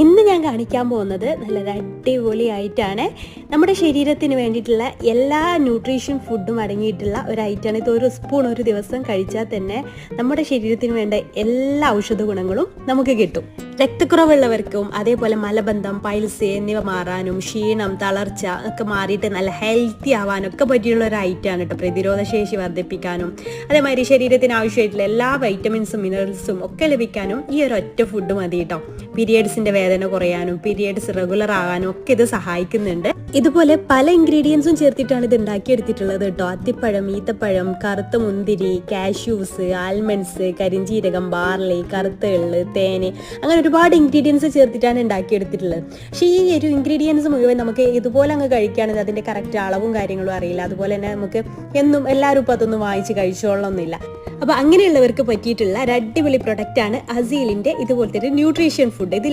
ഇന്ന് ഞാൻ കാണിക്കാൻ പോകുന്നത് നല്ലൊരു അടിപൊളിയായിട്ടാണ്. നമ്മുടെ ശരീരത്തിന് വേണ്ടിയിട്ടുള്ള എല്ലാ ന്യൂട്രീഷൻ ഫുഡും അടങ്ങിയിട്ടുള്ള ഒരു ഐറ്റമാണ് ഇത് ഒരു സ്പൂൺ ഒരു ദിവസം കഴിച്ചാൽ തന്നെ നമ്മുടെ ശരീരത്തിന് വേണ്ട എല്ലാ ഔഷധ ഗുണങ്ങളും നമുക്ക് കിട്ടും. രക്തക്കുറവുള്ളവർക്കും അതേപോലെ മലബന്ധം പൈൽസ് എന്നിവ മാറാനും ക്ഷീണം തളർച്ച ഒക്കെ മാറിയിട്ട് നല്ല ഹെൽത്തി ആവാനൊക്കെ പറ്റിയുള്ള ഒരു ഐറ്റമാണ് കേട്ടോ. പ്രതിരോധ ശേഷി വർദ്ധിപ്പിക്കാനും അതേമാതിരി ശരീരത്തിന് ആവശ്യമായിട്ടുള്ള എല്ലാ വൈറ്റമിൻസും മിനറൽസും ഒക്കെ ലഭിക്കാനും ഈ ഒരു ഒറ്റ ഫുഡ് മതി കേട്ടോ. പീരിയഡ്സിന്റെ വേദന കുറയാനും പീരിയഡ്സ് റെഗുലർ ആകാനും ഒക്കെ ഇത് സഹായിക്കുന്നുണ്ട്. ഇതുപോലെ പല ഇൻഗ്രീഡിയൻസും ചേർത്തിട്ടാണ് ഇത് ഉണ്ടാക്കിയെടുത്തിട്ടുള്ളത് കേട്ടോ. അത്തിപ്പഴം ഈത്തപ്പഴം കറുത്ത മുന്തിരി കാഷ്യൂസ് ആൽമണ്ട്സ് കരിഞ്ചീരകം ബാർലി കറുത്ത എള്ള് തേന് അങ്ങനെ ഒരുപാട് ഇൻഗ്രീഡിയൻസ് ചേർത്തിട്ടാണ് ഉണ്ടാക്കിയെടുത്തിട്ടുള്ളത്. പക്ഷേ ഈ ഒരു ഇൻഗ്രീഡിയൻസ് മുഴുവൻ നമുക്ക് ഇതുപോലെ അങ്ങ് കഴിക്കുകയാണെങ്കിൽ അതിന്റെ കറക്റ്റ് അളവും കാര്യങ്ങളും അറിയില്ല. അതുപോലെ തന്നെ നമുക്ക് എന്നും എല്ലാവരും ഇപ്പം അതൊന്നും വാങ്ങിച്ച് കഴിച്ചോളണമെന്നില്ല അപ്പൊ അങ്ങനെയുള്ളവർക്ക് പറ്റിയിട്ടുള്ള ഒരു അടിപൊളി പ്രൊഡക്റ്റ് ആണ് അസീലിന്റെ ഇതുപോലത്തെ ഒരു ന്യൂട്രീഷൻ ഫുഡ് ഇത്